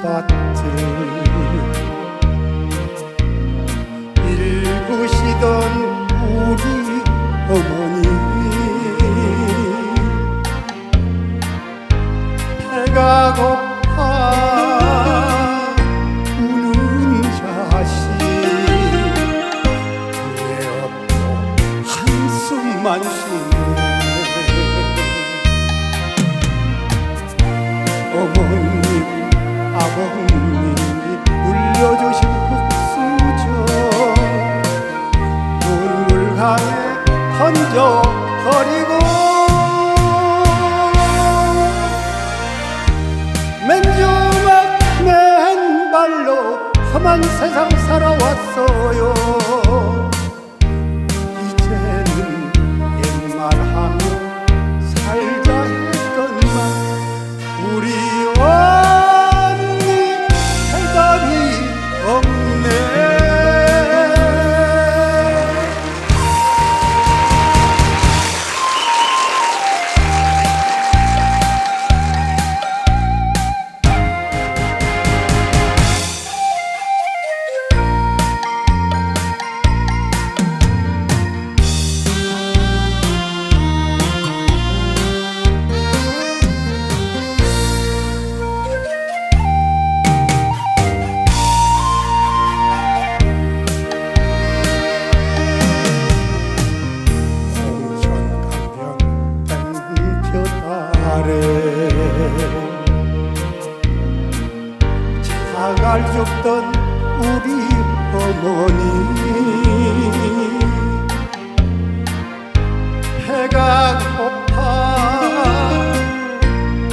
밭을 일구시던 우리 어머니 배가 고파 우는 자식 후회 없고 한숨만 쉬. 던져버리고 맨주먹 맨발로 험한 세상 살아왔어요 자갈 줍던 우리 어머니. 배가 고파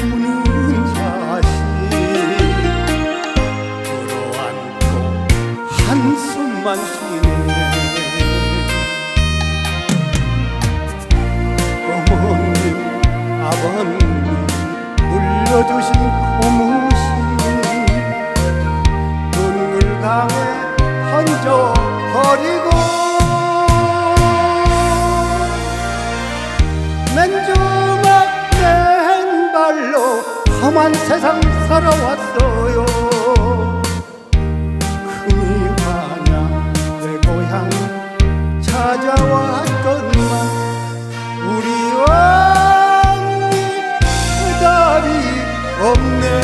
우는 자식. 끌어안고 한숨만 쉬네. 어머님 아버님 물려주신 험한 세상 살아왔어요. 흔히 마냥 내 고향 찾아왔던만 우리 왕이 답이 없네.